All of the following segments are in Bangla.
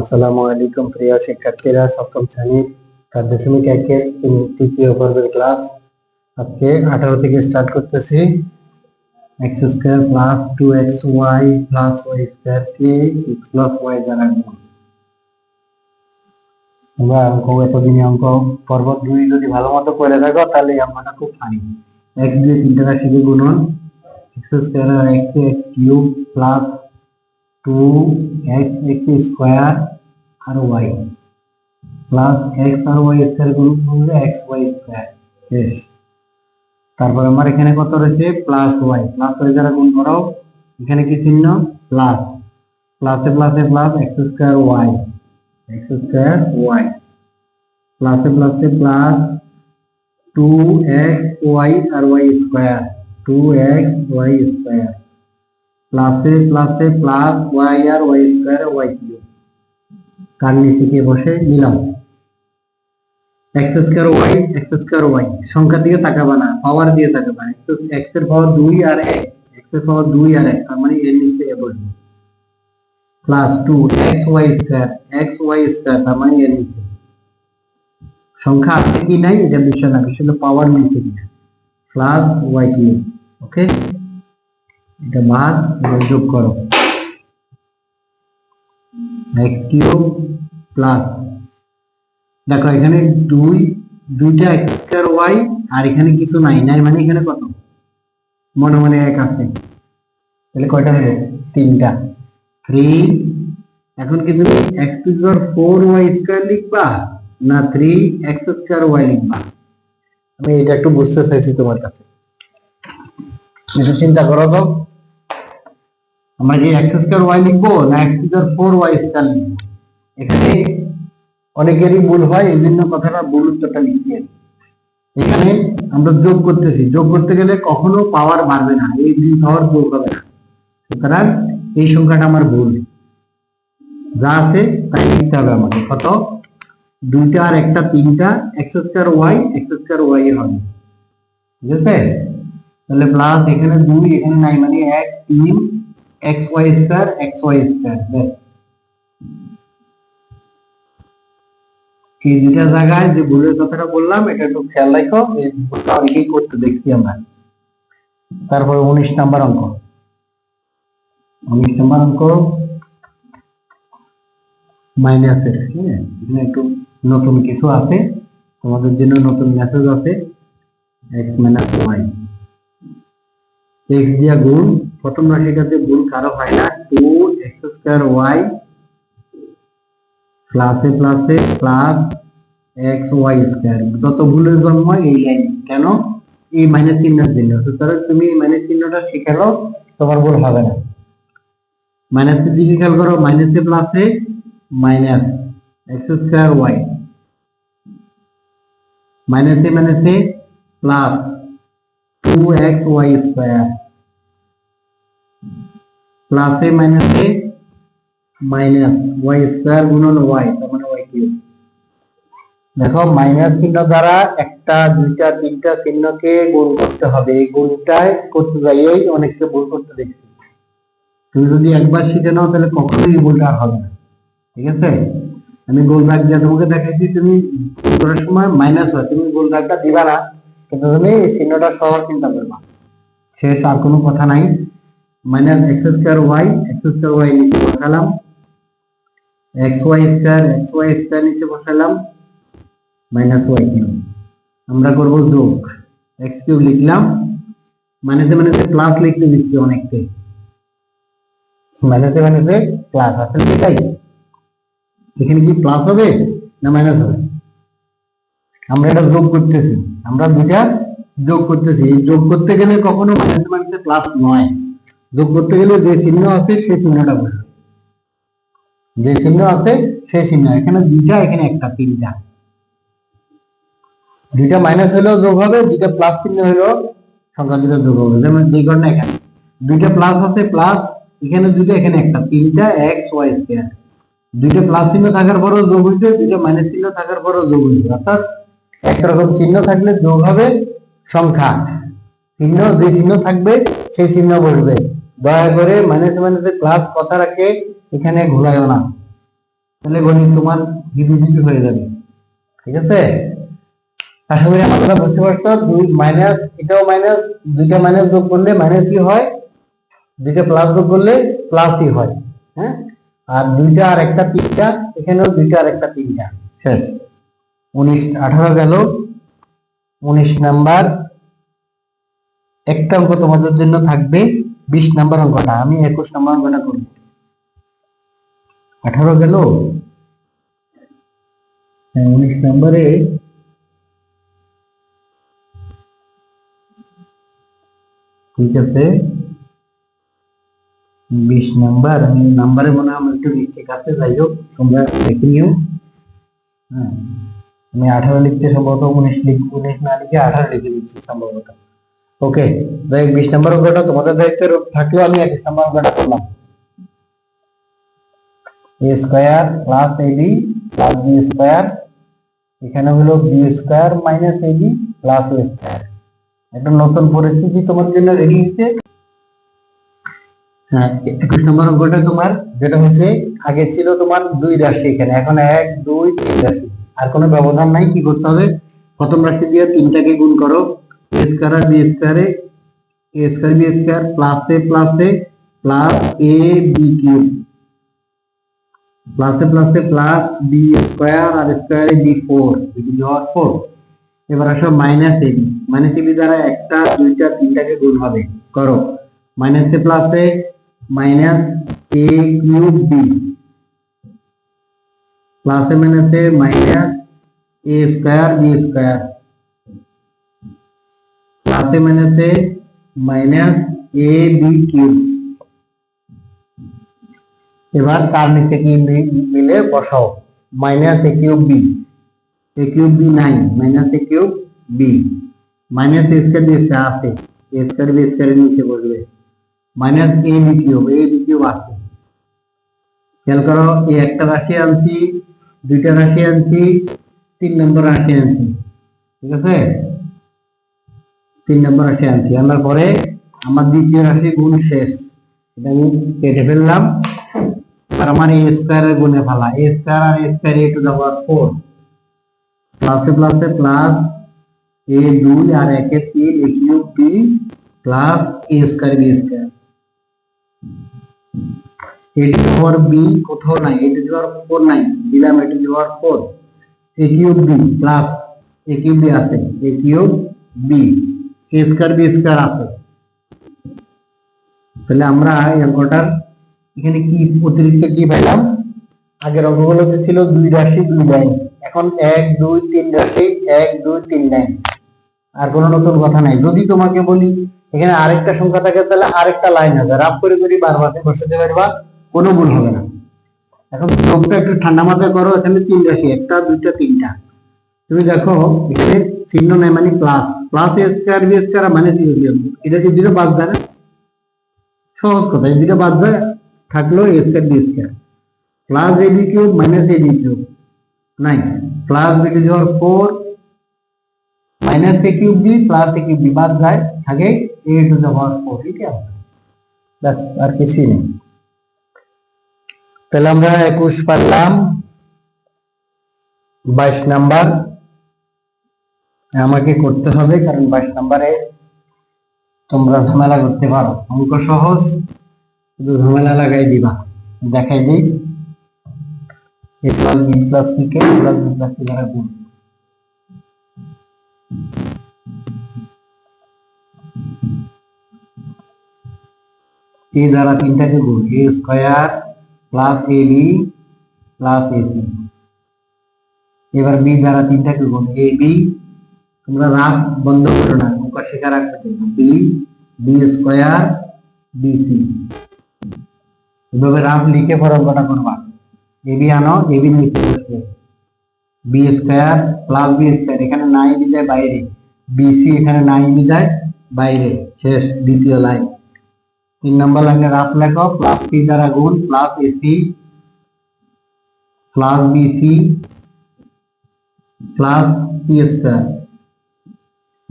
আসসালামু আলাইকুম প্রিয় শিক্ষার্থীরা, সপ্তম শ্রেণির চার দশমিক একের তৃতীয় পর্বের ক্লাস আজকে আঠারো থেকে স্টার্ট করতেছি। X square plus two x y plus y square কে এক্স প্লাস ওয়াই দ্বারা গুণ। তোমরা অঙ্ক এতদিনে অঙ্ক পর্ব দুই যদি ভালো মতো করে থাকো তাহলে এই খুব ফানি এক দিয়ে তিনটা রাশিকে গুণন। X square x x cube plus two x x square আর ওয়াই প্লাস এক্স আর ওয়াই স্কোয়ার গুণ করলে এক্স ওয়াই স্কোয়ার বেশ তারপর আমার এখানে কত রয়েছে? প্লাস ওয়াই প্লাস ওয়াই দ্বারা গুণ করো, এখানে কি চিহ্ন? প্লাস প্লাসে প্লাসে plus x square y x square y প্লাসে প্লাসে প্লাস টু এক্স ওয়াই আর y square two x y square প্লাসে প্লাসে প্লাস ওয়াই আর ওয়াই স্কোয়ার ওয়াই কিউব কার নিচে বসে? নিলাম। X square Y x square Y সংখ্যার দিকে তাকাবা না পাওয়ার দিয়ে তাকাবা। এক্সের পাওয়ার দুই আর এক। এক্সের পাওয়ার দুই আর এক, তার মানে এর নিচে বসবে। Plus two x y square x y square তার মানে এর নিচে। সংখ্যা আছে কি নাই? এটা বিষয় না, বিষয় পাওয়ার নিচে কিনা। প্লাস ওয়াই কিউব ওকে এটা মান যোগ করো। এক্স কিউব প্লাস দেখো, এখানে দুই, দুইটা এক্স স্কোয়ার ওয়াই, আর এখানে কিছু নাই। নাই মানে এখানে কত? মনে মনে এক আছে। তাহলে কয়টা হলো? তিনটা। থ্রি এখন কি তুমি x to power four y square লিখবা, না থ্রি এক্স স্কোয়ার ওয়াই লিখবা? আমি এটা একটু বুঝতে চাইছি তোমার কাছে। একটু চিন্তা করো তো। আমরা কি এক্স স্কোয়ার ওয়াই লিখব না x power four y square লিখব? এখানে অনেকেরই ভুল হয় এই জন্য কথাটা ভুল উত্তরটা লিখতে এখানে আমরা যোগ করতেছি। যোগ করতে গেলে কখনো পাওয়ার বাড়বে না, এই দুই পাওয়ার যোগ হবে না। সুতরাং এই সংখ্যাটা আমার ভুল। যা আছে তাই লিখতে হবে আমাকে। কত? দুইটা আর একটা তিনটা x square y x square y হবে। ঠিক আছে তাহলে প্লাস এখানে দুই, এখানে নাই মানে এক, তিন x y square x y square দুটা জায়গায় যে ভুলের কথাটা বললাম, এটা একটু খেয়াল রাখো, এই ভুলটা অনেকেই করতে দেখছি আমরা। তারপরে উনিশ নাম্বার অঙ্ক। উনিশ নাম্বার অঙ্ক মাইনাসের হ্যাঁ? এখানে একটু নতুন কিছু আছে। তোমাদের জন্য নতুন মেসেজ আছে। এক্স মাইনাস ওয়াই এক্স দিয়া গুণ। প্রথম রাশিটাতে গুণ কারও হয় না। টু এক্স স্কোয়ার ওয়াই প্লাসে প্লাসে প্লাস এক্স ওয়াই স্কোয়ার যত ভুলের জন্ম এই লাইন কেন? এই মাইনাস চিহ্নের জন্য সুতরাং তুমি এই মাইনাস চিহ্নটা শিখালো তোমার ভুল হবে না। মাইনাসের দিকে খেয়াল করো মাইনাসে প্লাসে মাইনাস এক্স স্কোয়ার ওয়াই মাইনাসে মাইনাসে প্লাস টু এক্স প্লাসে মাইনাসে মাইনাস ওয়াই স্কোয়ার গুণন ওয়াই তার মানে ওয়াই কিউব দেখো মাইনাস চিহ্ন দ্বারা একটা, দুইটা, তিনটা চিহ্নকে গুণ করতে হবে। এই গুণটাই করতে যাইয়েই অনেককে ভুল করতে দেখছি। তুমি যদি একবার শিখে নাও, তাহলে কখনোই ভুলটা হবে না। ঠিক আছে? আমি গোল দাগ দিয়ে তোমাকে দেখাইছি তুমি করার সময় মাইনাস হয়। তুমি গোল দাগটা দিবা না, কিন্তু তুমি এই চিহ্নটা সহ চিন্তা করবা। শেষ, আর কোনো কথা নাই। Minus x square y x square y নিচে বসালাম। X y square x y square নিচে বসালাম। মাইনাস ওয়াই কিউব আমরা করব যোগ। এক্স কিউব লিখলাম। মাইনাসে মাইনাসে প্লাস লিখতে দিচ্ছি অনেককে। মাইনাসে মাইনাসে প্লাস আসলে এটাই এখানে কি প্লাস হবে না মাইনাস হবে? আমরা এটা যোগ করতেছি। আমরা দুটা যোগ করতেছি। যোগ করতে গেলে কখনো মাইনাসে মাইনাসে প্লাস নয়। যোগ করতে গেলে যে চিহ্ন আছে সেই চিহ্নটা বসবে যে চিহ্ন আছে সেই চিহ্ন। এখানে দুইটা, এখানে একটা, তিনটা। দুইটা মাইনাস হলেও যোগ হবে, দুইটা প্লাস চিহ্ন হলেও সংখ্যা দুটো যোগ হবে। যেমন এই ঘটনা এখানে। দুইটা প্লাস আছে প্লাস এখানে দুইটা, এখানে একটা। তিনটা এক্স ওয়াই স্কোয়ার দুইটা প্লাস চিহ্ন থাকার পরও যোগ হইছে দুইটা মাইনাস চিহ্ন থাকার পরও যোগ হইছে অর্থাৎ একরকম চিহ্ন থাকলে যোগ হবে সংখ্যা। চিহ্ন, যে চিহ্ন থাকবে, সেই চিহ্ন বসবে। দয়া করে মাইনাস মাইনাসে প্লাস কথা রাখে, এখানে ঘোলায়ও না। তাহলে গণিত তোমার হিবি হয়ে যাবে। ঠিক আছে? আশা করি আমার কথা বুঝতে পারছ। দুই মাইনাস এটাও মাইনাস দুইটা মাইনাস যোগ করলে মাইনাস কি হয়। দুইটা প্লাস যোগ করলে প্লাসই হয়। হ্যাঁ? আর দুইটা আর একটা তিনটা, এখানেও দুইটা আর একটা তিনটা। শেষ। উনিশ, আঠারো গেল। উনিশ নাম্বার। একটা অঙ্ক তোমাদের জন্য থাকবে। বিশ নাম্বার অঙ্কটা আমি একুশ নাম্বার অঙ্কটা করব আঠারো গেল। হ্যাঁ উনিশ নম্বরে। ঠিক আছে। বিশ নাম্বার আমি নাম্বারে মনে হয় একটু মিস্টেক আছে, যাই হোক, তোমরা দেখে নিও। হ্যাঁ আমি আঠারো লিখতে সম্ভবত উনিশ লিখ উনিশ না লিখে আঠারো লিখে দিচ্ছি সম্ভবত। ওকে যাই বিশ নাম্বার অঙ্কটা তোমাদের দায়িত্বে থাকলেও আমি এক নম্বর অঙ্কটা করলাম। A square plus a b plus b square এখানে হলো b square minus a b plus a square একটা নতুন পরিস্থিতি তোমার জন্য রেডি হচ্ছে হ্যাঁ একুশ নম্বর অঙ্কটা তোমার, যেটা হচ্ছে আগে ছিল তোমার দুই রাশি এখানে। এখন এক, দুই, তিন রাশি। আর কোনো ব্যবধান নাই, কি করতে হবে? প্রথম রাশি দিয়ে তিনটাকে গুণ করো। এ স্কোয়ার আর বি স্কোয়ারে a square b square plus a plus a plus a b cube প্লাসে প্লাসে প্লাস বি স্কোয়ার আর স্কোয়ারে বি ফোর বিডি হওয়ার ফোর এবার আসো মাইনাস এবি মাইনাস এবি দ্বারা একটা দুইটা তিনটাকে গুণ হবে করো মাইনাসে প্লাসে মাইনাস এ কিউব বি প্লাসে মাইনাসে minus a square b square প্লাসে মাইনাসে মাইনাস এ বি এবার তার নিচে কি মিলে বসাও। Minus a cube b. A cube b নাই minus a cube b. Minus a square b square আছে, এ স্কোয়ার বি স্কোয়ারের নিচে বসবে। Minus a b cube, a b cube আছে। খেয়াল করো এই একটা রাশি আনছি, দুইটা রাশি আনছি, তিন নম্বর রাশি আনছি। ঠিক আছে? তিন নম্বর রাশি আনছি। আনার পরে আমার দ্বিতীয় রাশি গুণ শেষ। এটা আমি কেটে ফেললাম। আর আমার এ স্কোয়ারের গুণে ফেলা a square R a square a to the power four প্লাসে প্লাসে প্লাস এ দুই আর একে তিন, a cube b plus a square b square a to power b কোথাও নাই এ টু পাওয়ার ফোর নাই। দিলাম a to power four a cube b plus a cube b আছে। A cube b square b square আছে। তাহলে আমরা এই অঙ্কটার এখানে কি অতিরিক্ত কি পাইলাম আগের অঙ্কগুলোতে ছিল দুই রাশি, দুই লাইন। এখন এক, দুই, তিন রাশি, এক, দুই, তিন লাইন। আর কোনো নতুন কথা নাই। যদি তোমাকে বলি, এখানে আরেকটা সংখ্যা থাকে, তাহলে আরেকটা লাইন হবে। রাফ করে করে বারবার বসাতে পারবা কোনো ভুল হবে না। এখন চোখটা একটু ঠান্ডা মাথায় করো, এখানে তিন রাশি, একটা, দুইটা, তিনটা। তুমি দেখো, এখানে চিহ্ন নেই মানে plus plus a square b square. মানে এটা কি দুটো বাদ দেয় না? সহজ কথা, এই দুটো বাদ দেয়, থাকল a square b square. Plus a b cube, minus a b cube. নাই প্লাস বি টু যাওয়ার four, minus a cube b plus a cube b বাদ যায়, থাকে এ টু দা পাওয়ার ফোর ঠিক আছে ব্যাস, আর কিছুই নেই। তাহলে আমরা একুশ পারলাম, বাইশ নাম্বার। আমাকে করতে হবে, কারণ বাইশ নাম্বারে তোমরা ঝামেলা করতে পারো। অঙ্ক সহজ, শুধু ঝামেলা লাগাই দিবা। দেখাই দিই। Plus A A B A এবার বি দ্বারা তিনটাকে গুণ। এ বি তোমরা রাগ বন্ধ করো না অঙ্ক শেখা রাখতে b b square b c এভাবে রাফ লিখে পর অঙ্কটা করবা বি আনো এ বি নিচে বসবে। B square plus b square এখানে নাই যায় বাইরে। বিসি এখানে নাই যায় বাইরে। শেষ, দ্বিতীয় লাইন তিন নম্বর লাইনে রাফ লেখো প্লাস সি দ্বারা গুণ plus a c plus b c plus c square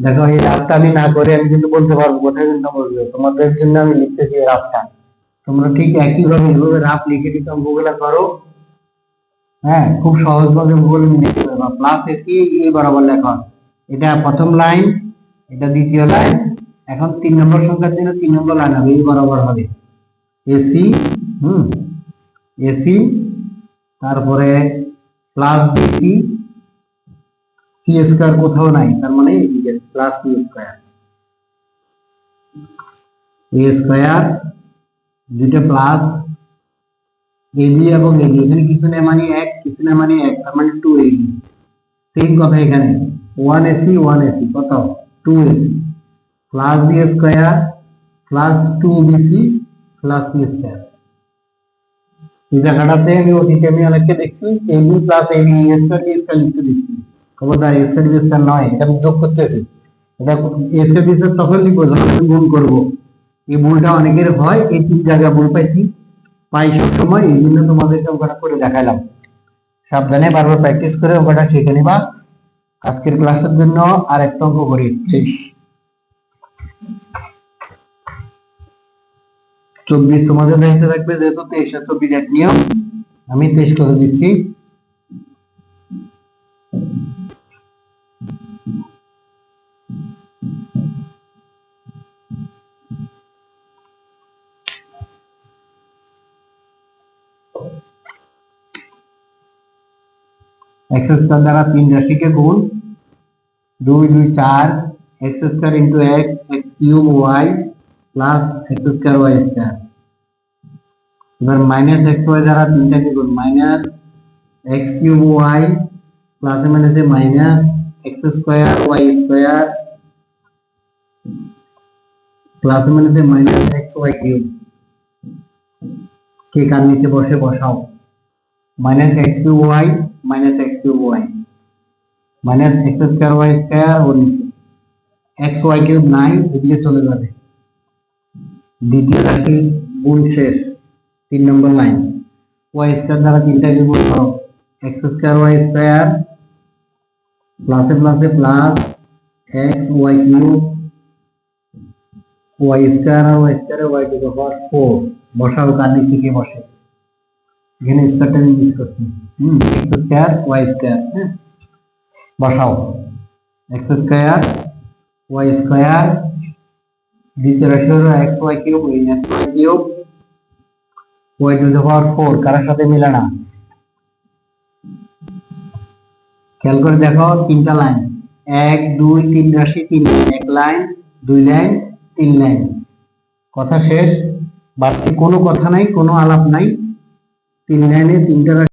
দেখো, এই রাফটা আমি না করে আমি কিন্তু বলতে পারব, কোথায় কিন্তু বলবে? তোমাদের জন্য আমি লিখতেছি এই রাতটা। তোমরা ঠিক একই ভাবে এভাবে রাফ লিখে দিতে অঙ্কগুলা করো হ্যাঁ খুব সহজভাবে বলে নিতে পারবা। প্লাস এসি এই বরাবর লেখা এটা প্রথম লাইন এটা দ্বিতীয় লাইন এখন তিন নম্বর সংখ্যার জন্য তিন নম্বর লাইন হবে, এই বরাবর হবে। এসি হুম এসি তারপরে plus b c c square কোথাও নাই তার মানে এদিকে plus c square a square দুইটা প্লাস এবি এবং এবি এখানে কিছু নেই মানে এক কিছু নেই মানে এক তার মানে টু এবি সেম কথা এখানে one a c one a c কত two a c plus b square plus two b c plus c square এই জায়গাটাতে আমি ওটিকে আমি অনেককে দেখছি a b plus a b square b square লিখতে দেখছি খবরদার বি স্কোয়ার নয়। এটা আমি যোগ করতেছি এটা স্কোয়ার বি স্কোয়ার তখন লিখব গুণ করব। এই ভুলটা অনেকের হয়, এই তিন জায়গায় ভুল পাইছি, পাই সব এই জন্য তোমাদেরকে ওখানে করে দেখালাম। সাবধানে বারবার প্র্যাকটিস করে ওখানে শিখে নিবা। আজকের ক্লাসের জন্য আর একটা অঙ্ক করি তেইশ চব্বিশ তোমাদের দায়িত্ব থাকবে যেহেতু তেইশ চব্বিশ এক নিয়ম। আমি তেইশ করে দিচ্ছি। এক্স স্কোয়ার দ্বারা তিন রাশিকে গুণ দুই দুই চার x square into x x cube y plus x square y square এবার মাইনাস এক্স ওয়াই দ্বারা তিনটাকে গুণ মাইনাস এক্স কিউব ওয়াই প্লাসে মাইনাসে minus x square y square প্লাসে মাইনাসে মাইনাস এক্স ওয়াই কিউব কে কার নিচে বসে বসাও minus x cube y minus x cube y minus x square y square ওর নিচে ওয়াই কিউব নাই এদিকে চলে যাবে। দ্বিতীয় রাশি গুণ শেষ, তিন নম্বর লাইন ওয়াই স্কোয়ার দ্বারা তিনটাকে গুণ করো এক্স স্কোয়ার ওয়াই স্কোয়ার প্লাসে প্লাসে plus x y cube y square আর y square y two four বসাও কার নিচে কে বসে। এখানে স্কোয়ারটা ইউজ করছি। হুম স্কোয়ার ওয়াই স্কোয়ার হ্যাঁ? বসাও। এক্স স্কোয়ার ওয়াই স্কোয়ার দ্বিতীয় রাশি এক্স ওয়াই কিউব, এই x y cube y to the power four কারোর সাথে মিলে খেয়াল করে দেখো, তিনটা লাইন। এক, দুই, তিন রাশি তিন লাইন। এক লাইন, দুই লাইন, তিন লাইন। কথা শেষ। বাড়তি কোনো কথা নাই, কোনো আলাপ নাই। তিন লাইনে তিনটা